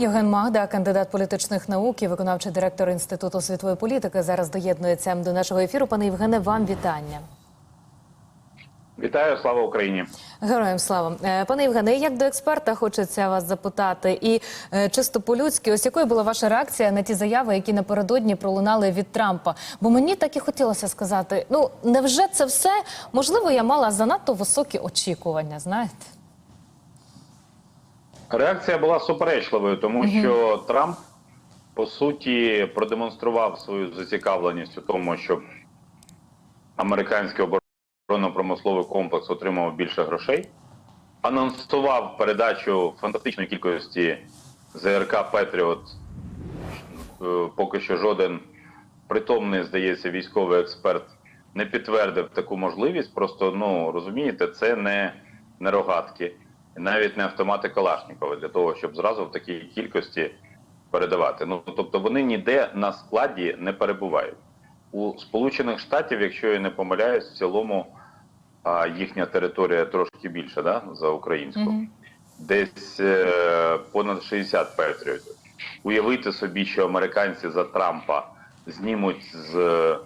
Євген Магда, кандидат політичних наук і виконавчий директор Інституту світової політики, зараз доєднується до нашого ефіру. Пане Євгене, вам вітання. Вітаю, слава Україні. Героям слава Е, пане Євгене, як до експерта хочеться вас запитати, і е, чисто по-людськи, ось якою була ваша реакція на ті заяви, які напередодні пролунали від Трампа? Бо мені так і хотілося сказати: ну невже це все можливо? Я мала занадто високі очікування, знаєте? Реакція була суперечливою, тому що Трамп по суті продемонстрував свою зацікавленість у тому, щоб американський оборонно-промисловий комплекс отримав більше грошей, анонсував передачу фантастичної кількості ЗРК Петріот. Е, Поки що жоден притомний, здається, військовий експерт не підтвердив таку можливість. Просто ну розумієте, це не, не рогатки, навіть не автомати Калашникова для того, щоб зразу в такій кількості передавати. Ну тобто вони ніде на складі не перебувають. У Сполучених Штатів, якщо я не помиляюсь, в цілому а, їхня територія трошки більша да, за українську. Мгм. Десь е, понад 60 патріотів. Уявити собі, що американці за Трампа знімуть з е,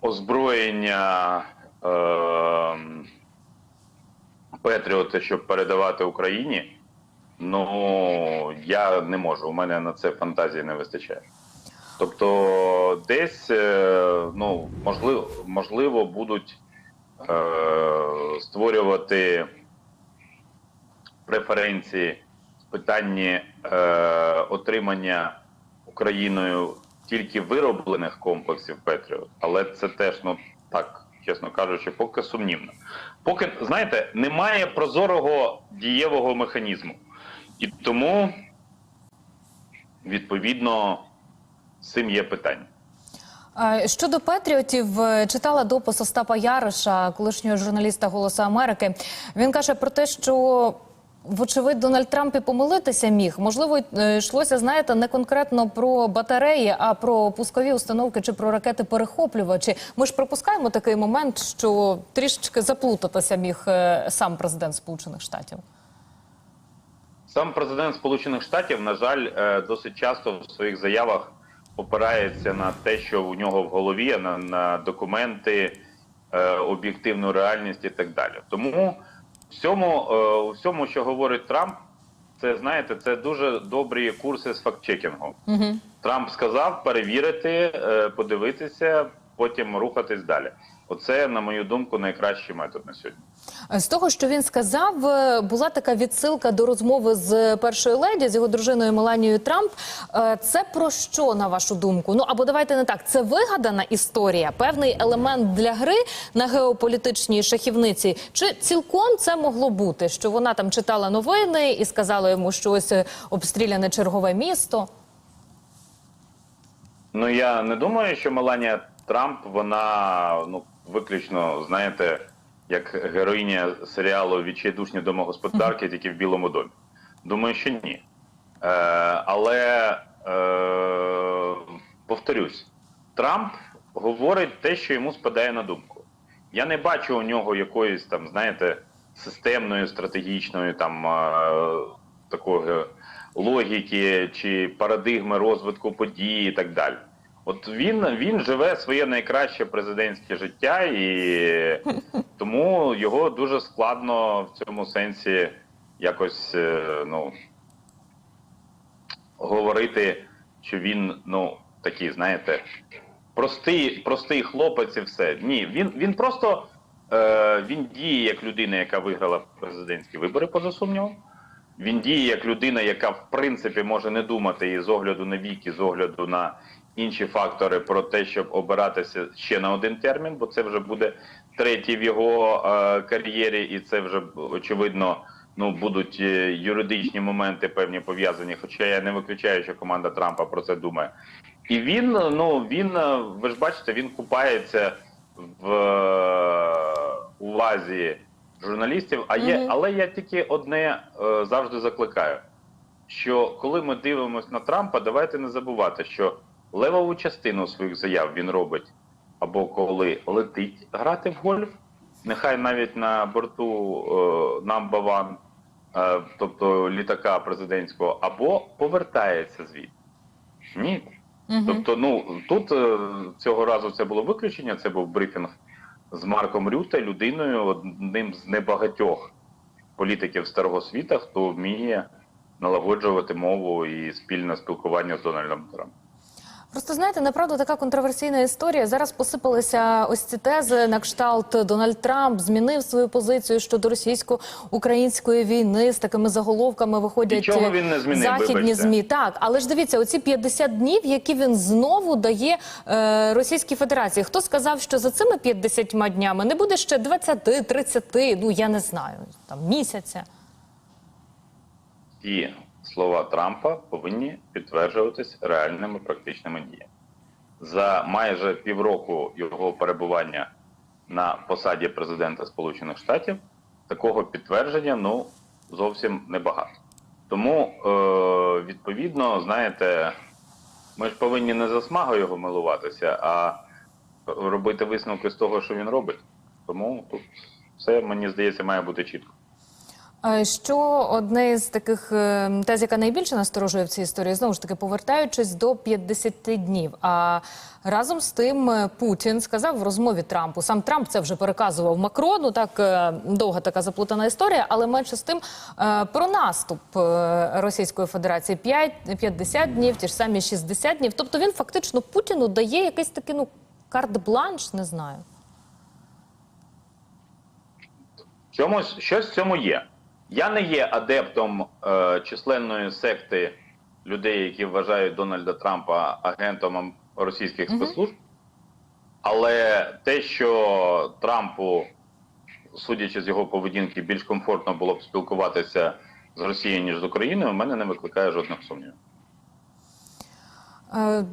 озброєння е, Петріоти, щоб передавати Україні. Ну я не можу. У мене на це фантазії не вистачає. Тобто, десь е, ну можливо, можливо, будуть е, створювати преференції в питанні е, отримання Україною тільки вироблених комплексів Петріот, але це теж ну так, чесно кажучи, поки сумнівно. Поки знаєте, немає прозорого дієвого механізму, і тому відповідно цим є питання. Щодо Петріотів, е, читала допис Остапа Яриша, колишнього журналіста Голосу Америки. Він каже про те, що. Вочевидь, Дональд Трамп і помилитися міг. Можливо, е, йшлося, знаєте, не конкретно про батареї, а про пускові установки чи про ракети-перехоплювачі. Ми ж припускаємо такий момент, що трішечки заплутатися міг е, сам президент Сполучених Штатів. Сам президент Сполучених Штатів, на жаль, е, досить часто в своїх заявах опирається на те, що у нього в голові, на, на документи, об'єктивну реальність і так далі. Тому всьому, е, у всьому, що говорить Трамп, це знаєте, це дуже добрі курси з фактчекінгу. Угу. Трамп сказав перевірити, е, подивитися, потім рухатись далі. Оце, на мою думку, найкращий метод на сьогодні. З того, що він сказав, е, була така відсилка до розмови з першою леді, з його дружиною Меланією Трамп. Е, Це про що на вашу думку? Ну або давайте не так. Це вигадана історія, певний елемент для гри на геополітичній шахівниці. Чи цілком це могло бути? Що вона там читала новини і сказала йому, що ось е, обстріляне чергове місто? Ну я не думаю, що Меланія Трамп, вона ну виключно, знаєте, як героїня серіалу Відчайдушні домогосподарки, тільки в Білому домі. Думаю, що ні. Е, але е, повторюсь, Трамп говорить те, що йому спадає на думку. Я не бачу у нього якоїсь там, знаєте, системної, стратегічної там е, такої логіки чи парадигми розвитку подій і так далі. От він, він живе своє найкраще президентське життя, і тому його дуже складно в цьому сенсі якось е, ну, говорити, що він ну, такий, знаєте, простий, простий хлопець і все. Ні, він, він просто е, він діє як людина, яка виграла президентські вибори, поза сумнівом. Він діє як людина, яка в принципі може не думати і з огляду на вік, і з огляду на інші фактори про те, щоб обиратися ще на один термін, бо це вже буде третій в його е, кар'єрі, і це вже очевидно ну будуть е, юридичні моменти певні пов'язані. Хоча я не виключаю, що команда Трампа про це думає. І він, ну він, е, ви ж бачите, він купається в е, увазі журналістів. А є, але я тільки одне е, завжди закликаю: що коли ми дивимося на Трампа, давайте не забувати, що левову частину своїх заяв він робить або коли летить грати в гольф, нехай навіть на борту е, One, е, тобто літака президентського, або повертається звідти. Ні. Тобто, ну тут е, цього разу це було виключення. Це був брифінг з Марком Рюте, людиною, одним з небагатьох політиків старого світа, хто вміє налагоджувати мову і спільне спілкування з Дональдом Трампом. Просто знаєте, направду така контроверсійна історія. Зараз посипалися ось ці тези на кшталт Дональд Трамп змінив свою позицію щодо російсько-української війни. З такими заголовками виходять він не змінив, західні вибачте. змі. Так, але ж дивіться, оці 50 днів, які він знову дає е, Російській Федерації. Хто сказав, що за цими 50 днями не буде ще 20, 30, ну я не знаю, там місяця. І слова Трампа повинні підтверджуватись реальними практичними діями. За майже півроку його перебування на посаді президента Сполучених Штатів такого підтвердження ну зовсім небагато. Тому, е, відповідно, знаєте, ми ж повинні не за смагою його милуватися, а робити висновки з того, що він робить. Тому тут все, мені здається, має бути чітко. Що одне з таких е, тез, яка найбільше насторожує в цій історії, знову ж таки повертаючись до 50 днів. А разом з тим е, Путін сказав в розмові Трампу. Сам Трамп це вже переказував Макрону. Так е, довга така заплутана історія, але менше з тим е, про наступ Російської Федерації 5, 50 днів, ті ж самі 60 днів. Тобто він фактично Путіну дає якийсь такий ну карт-бланш, не знаю. Чомусь щось в цьому є. Я не є адептом е, численної секти людей, які вважають Дональда Трампа агентом російських спецслужб. Але те, що Трампу, судячи з його поведінки, більш комфортно було б спілкуватися з Росією, ніж з Україною, у мене не викликає жодних сумнівів. Е,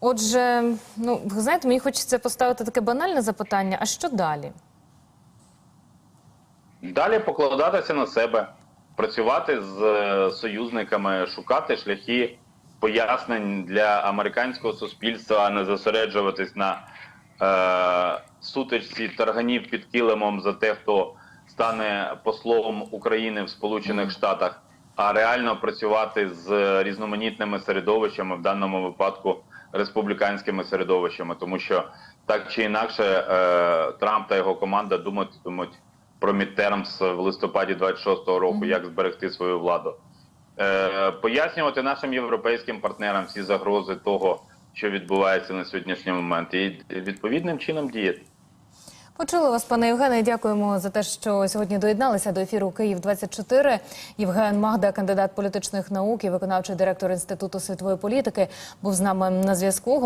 Отже, ну ви знаєте, мені хочеться поставити таке банальне запитання: а що далі? Далі покладатися на себе, працювати з е, союзниками, шукати шляхи пояснень для американського суспільства, а не зосереджуватись на е, сутичці тарганів під килимом за те, хто стане послом України в Сполучених Штатах, а реально працювати з різноманітними середовищами, в даному випадку республіканськими середовищами, тому що так чи інакше е, Трамп та його команда думатимуть про мідтермс в листопаді 26-го року, як зберегти свою владу. Е, пояснювати нашим європейським партнерам всі загрози того, що відбувається на сьогоднішній момент, і відповідним чином діяти. Почули вас, пане Євгене. Дякуємо за те, що сьогодні доєдналися до ефіру Київ 24 Євген Магда, кандидат політичних наук і виконавчий директор інституту світової політики, був з нами на зв'язку.